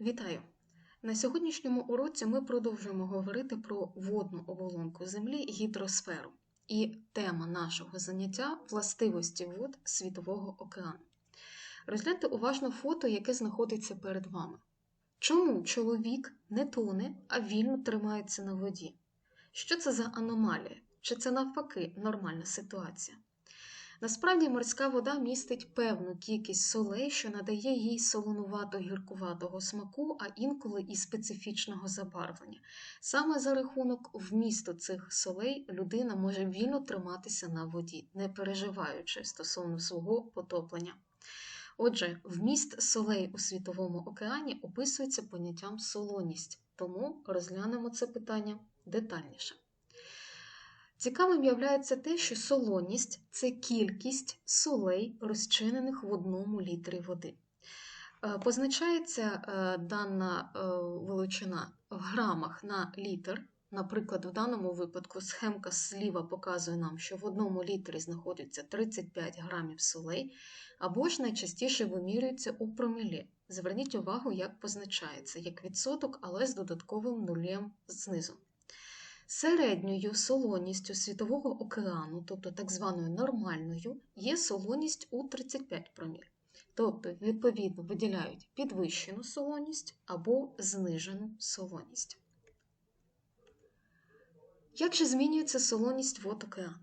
Вітаю! На сьогоднішньому уроці ми продовжуємо говорити про водну оболонку Землі гідросферу. І тема нашого заняття властивості вод Світового океану. Розгляньте уважно фото, яке знаходиться перед вами. Чому чоловік не тоне, а вільно тримається на воді? Що це за аномалія? Чи це навпаки нормальна ситуація? Насправді морська вода містить певну кількість солей, що надає їй солонувато-гіркуватого смаку, а інколи і специфічного забарвлення. Саме за рахунок вмісту цих солей людина може вільно триматися на воді, не переживаючи стосовно свого потоплення. Отже, вміст солей у Світовому океані описується поняттям солоність, тому розглянемо це питання детальніше. Цікавим являється те, що солоність це кількість солей, розчинених в одному літрі води. Е, позначається е, дана е, величина в грамах на літр. Наприклад, в даному випадку схемка зліва показує нам, що в одному літрі знаходиться 35 грамів солей, або ж найчастіше вимірюється у промілі. Зверніть увагу, як позначається, як відсоток, але з додатковим нулем знизу. Середньою солоністю Світового океану, тобто так званою нормальною, є солоність у 35 проміль. Тобто, відповідно, виділяють підвищену солоність або знижену солоність. Як же змінюється солоність вод океану?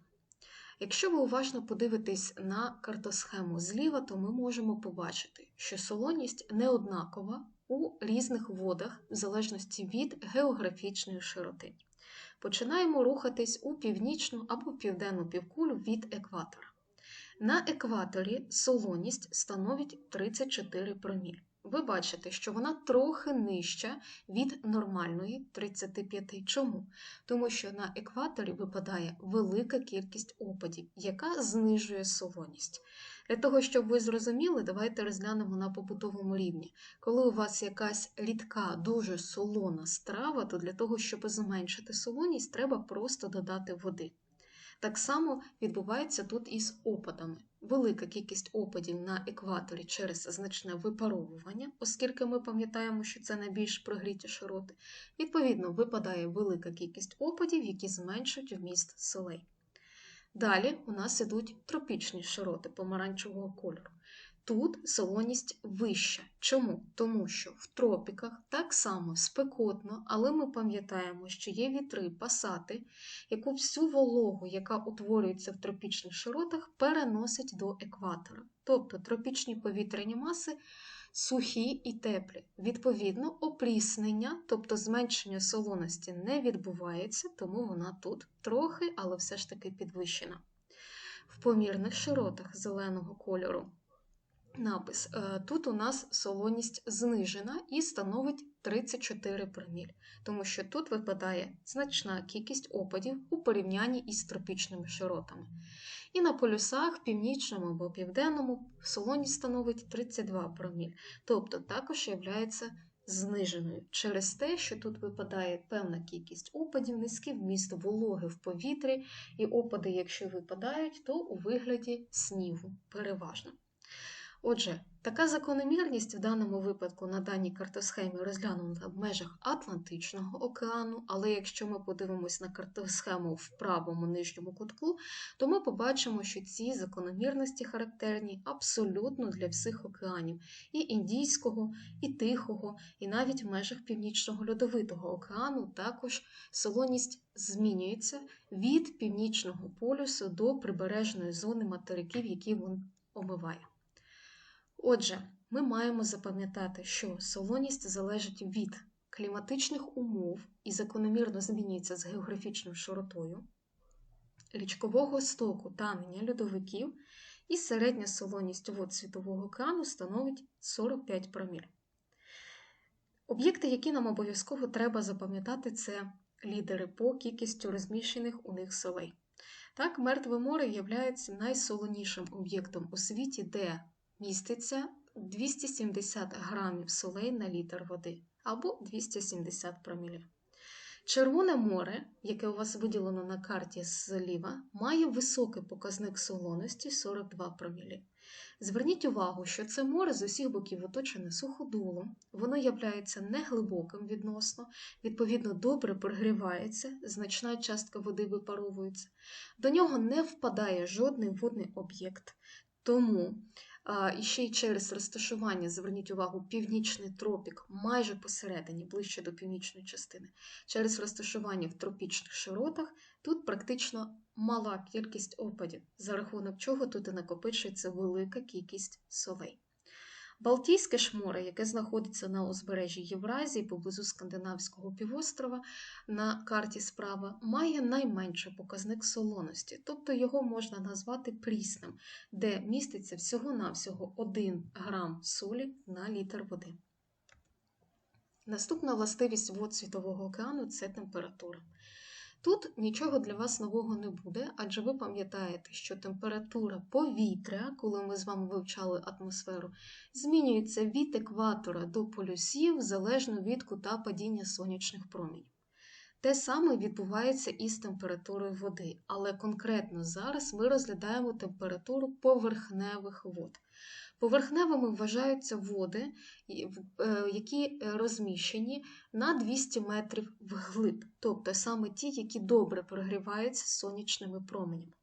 Якщо ви уважно подивитесь на картосхему зліва, то ми можемо побачити, що солоність неоднакова у різних водах в залежності від географічної широти. Починаємо рухатись у північну або південну півкулю від екватора. На екваторі солоність становить 34 проміль. Ви бачите, що вона трохи нижча від нормальної 35. Чому? Тому що на екваторі випадає велика кількість опадів, яка знижує солоність. Для того, щоб ви зрозуміли, давайте розглянемо на побутовому рівні. Коли у вас якась рідка, дуже солона страва, то для того, щоб зменшити солоність, треба просто додати води. Так само відбувається тут і з опадами. Велика кількість опадів на екваторі через значне випаровування, оскільки ми пам'ятаємо, що це найбільш прогріті широти. Відповідно, випадає велика кількість опадів, які зменшують вміст солей. Далі у нас ідуть тропічні широти помаранчевого кольору. Тут солоність вища. Чому? Тому що в тропіках так само спекотно, але ми пам'ятаємо, що є вітри, пасати, яку всю вологу, яка утворюється в тропічних широтах, переносить до екватора. Тобто тропічні повітряні маси сухі і теплі. Відповідно, опріснення, тобто зменшення солоності, не відбувається, тому вона тут трохи, але все ж таки підвищена. В помірних широтах зеленого кольору напис. Е, тут у нас солоність знижена і становить 34 проміль, тому що тут випадає значна кількість опадів у порівнянні із тропічними широтами. І на полюсах, північному або південному, солоність становить 32 проміль, тобто також є зниженою через те, що тут випадає певна кількість опадів, низький вміст вологи в повітрі, і опади, якщо випадають, то у вигляді снігу переважно. Отже, така закономірність в даному випадку на даній картосхемі розглянута в межах Атлантичного океану, але якщо ми подивимось на картосхему в правому нижньому кутку, то ми побачимо, що ці закономірності характерні абсолютно для всіх океанів і Індійського, і Тихого, і навіть в межах Північного Льодовитого океану також солоність змінюється від північного полюсу до прибережної зони материків, які він омиває. Отже, ми маємо запам'ятати, що солоність залежить від кліматичних умов і закономірно змінюється з географічною широтою, річкового стоку танення льодовиків і середня солоність вод Світового океану становить 45 проміль. Об'єкти, які нам обов'язково треба запам'ятати, це лідери по кількістю розміщених у них солей. Так, Мертве море є найсолонішим об'єктом у світі, де міститься 270 грамів солей на літр води або 270 промілів. Червоне море, яке у вас виділено на карті зліва, має високий показник солоності 42 промілі. Зверніть увагу, що це море з усіх боків оточене суходолом, воно являється неглибоким відносно, відповідно, добре прогрівається, значна частка води випаровується. До нього не впадає жодний водний об'єкт. Тому і ще й через розташування, зверніть увагу, північний тропік майже посередині, ближче до північної частини. Через розташування в тропічних широтах тут практично мала кількість опадів, за рахунок чого тут і накопичується велика кількість солей. Балтійське ж яке знаходиться на узбережжі Євразії поблизу Скандинавського півострова, на карті справа, має найменший показник солоності, тобто його можна назвати прісним, де міститься всього-навсього 1 грам солі на літр води. Наступна властивість вод Світового океану це температура. Тут нічого для вас нового не буде, адже ви пам'ятаєте, що температура повітря, коли ми з вами вивчали атмосферу, змінюється від екватора до полюсів залежно від кута падіння сонячних промінів. Те саме відбувається і з температурою води, але конкретно зараз ми розглядаємо температуру поверхневих вод. Поверхневими вважаються води, е, які розміщені на 200 метрів вглиб, тобто саме ті, які добре прогріваються сонячними променями.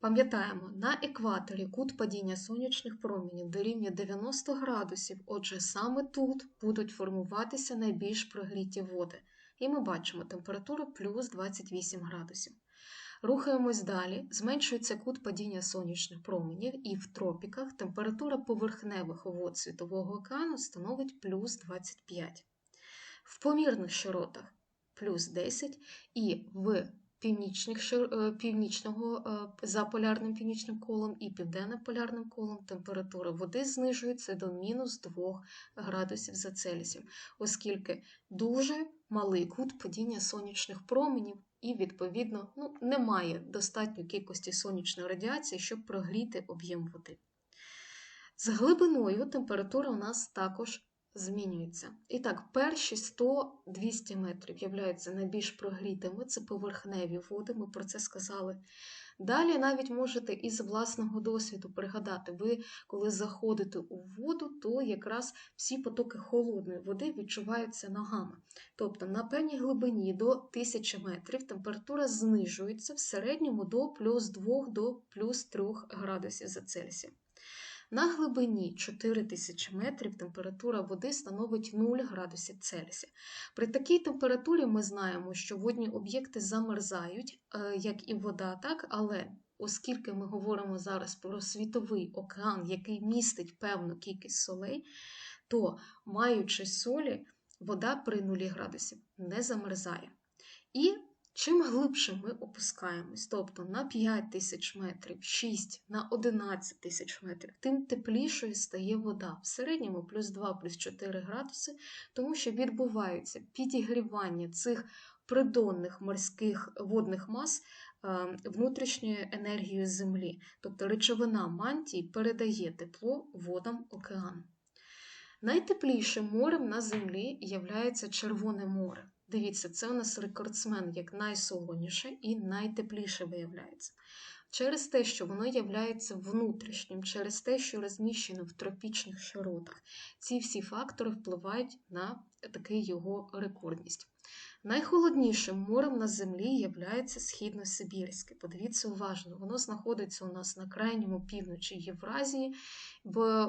Пам'ятаємо, на екваторі кут падіння сонячних променів дорівнює 90 градусів, отже, саме тут будуть формуватися найбільш прогріті води. І ми бачимо температуру плюс 28 градусів. Рухаємось далі, зменшується кут падіння сонячних променів, і в тропіках температура поверхневих вод Світового океану становить плюс 25. В помірних широтах плюс 10 і в північних, е, північного е, за полярним північним колом і південно-полярним колом температура води знижується до мінус 2 градусів за Цельсієм, оскільки дуже малий кут падіння сонячних променів і, відповідно, ну, немає достатньої кількості сонячної радіації, щоб прогріти об'єм води. З глибиною температура у нас також змінюється. І так, перші 100-200 метрів являються найбільш прогрітими, це поверхневі води, ми про це сказали. Далі навіть можете із власного досвіду пригадати, ви, коли заходите у воду, то якраз всі потоки холодної води відчуваються ногами. Тобто на певній глибині до 1000 метрів температура знижується в середньому до плюс 2 до плюс 3 градусів за Цельсієм. На глибині 4000 метрів температура води становить 0 градусів Цельсія. При такій температурі ми знаємо, що водні об'єкти замерзають, е, як і вода, так, але оскільки ми говоримо зараз про світовий океан, який містить певну кількість солей, то маючи солі, вода при 0 градусів не замерзає. І Чим глибше ми опускаємось, тобто на 5 тисяч метрів, 6 на 11 тисяч метрів, тим теплішою стає вода. В середньому плюс 2, плюс 4 градуси, тому що відбуваються підігрівання цих придонних морських водних мас е, внутрішньою енергією Землі. Тобто речовина мантії передає тепло водам океану. Найтеплішим морем на землі являється Червоне море. Дивіться, це у нас рекордсмен як найсолоніше і найтепліше виявляється. Через те, що воно являється внутрішнім, через те, що розміщено в тропічних широтах, ці всі фактори впливають на такий його рекордність. Найхолоднішим морем на землі є Східно-Сибірське. Подивіться уважно, воно знаходиться у нас на крайньому півночі Євразії,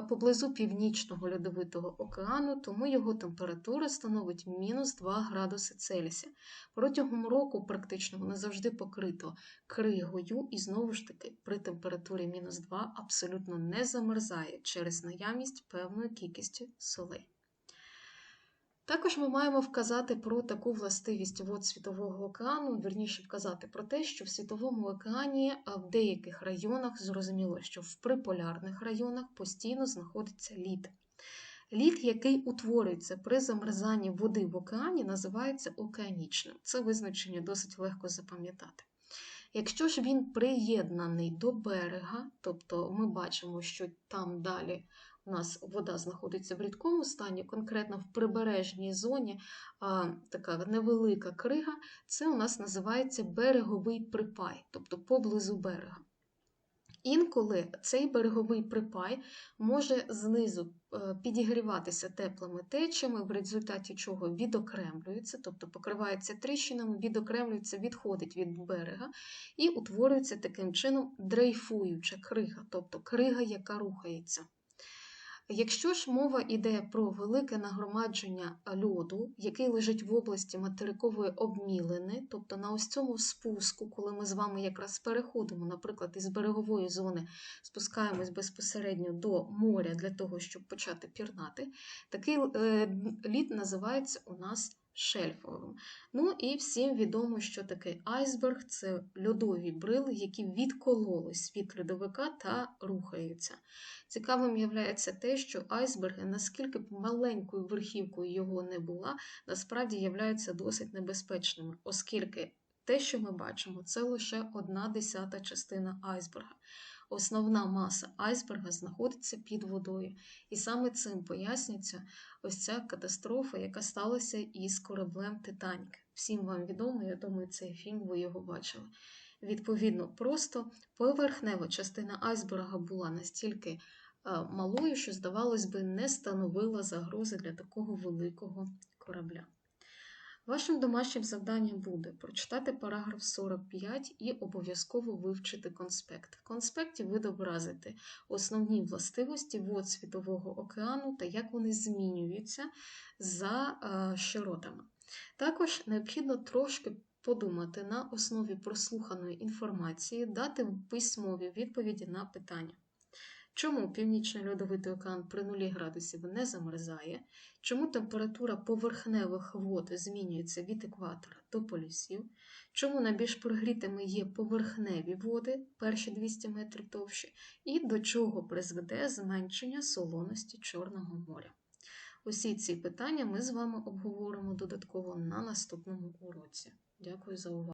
поблизу Північного Льодовитого океану, тому його температура становить мінус 2 градуси Цельсія. Протягом року практично воно завжди покрито кригою, і знову ж таки при температурі мінус 2 абсолютно не замерзає через наявність певної кількості солей. Також ми маємо вказати про таку властивість вод Світового океану, верніше вказати про те, що в Світовому океані в деяких районах зрозуміло, що в приполярних районах постійно знаходиться лід. Лід, який утворюється при замерзанні води в океані, називається океанічним. Це визначення досить легко запам'ятати. Якщо ж він приєднаний до берега, тобто ми бачимо, що там далі у нас вода знаходиться в рідкому стані, конкретно в прибережній зоні а, така невелика крига, це у нас називається береговий припай, тобто поблизу берега. Інколи цей береговий припай може знизу е, підігріватися теплими течами, в результаті чого відокремлюється, тобто покривається тріщинами, відокремлюється, відходить від берега і утворюється таким чином дрейфуюча крига, тобто крига, яка рухається. Якщо ж мова йде про велике нагромадження льоду, який лежить в області материкової обмілини, тобто на ось цьому спуску, коли ми з вами якраз переходимо, наприклад, із берегової зони спускаємось безпосередньо до моря для того, щоб почати пірнати, такий е, лід називається у нас шельфовим. Ну і всім відомо, що таке айсберг це льодові брили, які відкололись від льодовика та рухаються. Цікавим є те, що айсберги, наскільки б маленькою верхівкою його не була, насправді являються досить небезпечними, оскільки те, що ми бачимо, це лише одна десята частина айсберга. Основна маса айсберга знаходиться під водою. І саме цим пояснюється ось ця катастрофа, яка сталася із кораблем Титанік. Всім вам відомо, я думаю, цей фільм ви його бачили. Відповідно, просто поверхнева частина айсберга була настільки е, малою, що, здавалось би, не становила загрози для такого великого корабля. Вашим домашнім завданням буде прочитати параграф 45 і обов'язково вивчити конспект. В конспекті відобразити основні властивості вод Світового океану та як вони змінюються за е, широтами. Також необхідно трошки подумати на основі прослуханої інформації, дати письмові відповіді на питання. Чому Північний льодовитий океан при 0 градусів не замерзає? Чому температура поверхневих вод змінюється від екватора до полюсів? Чому найбільш прогрітими є поверхневі води, перші 200 метрів товщі, і до чого призведе зменшення солоності Чорного моря? Усі ці питання ми з вами обговоримо додатково на наступному уроці. Дякую за увагу.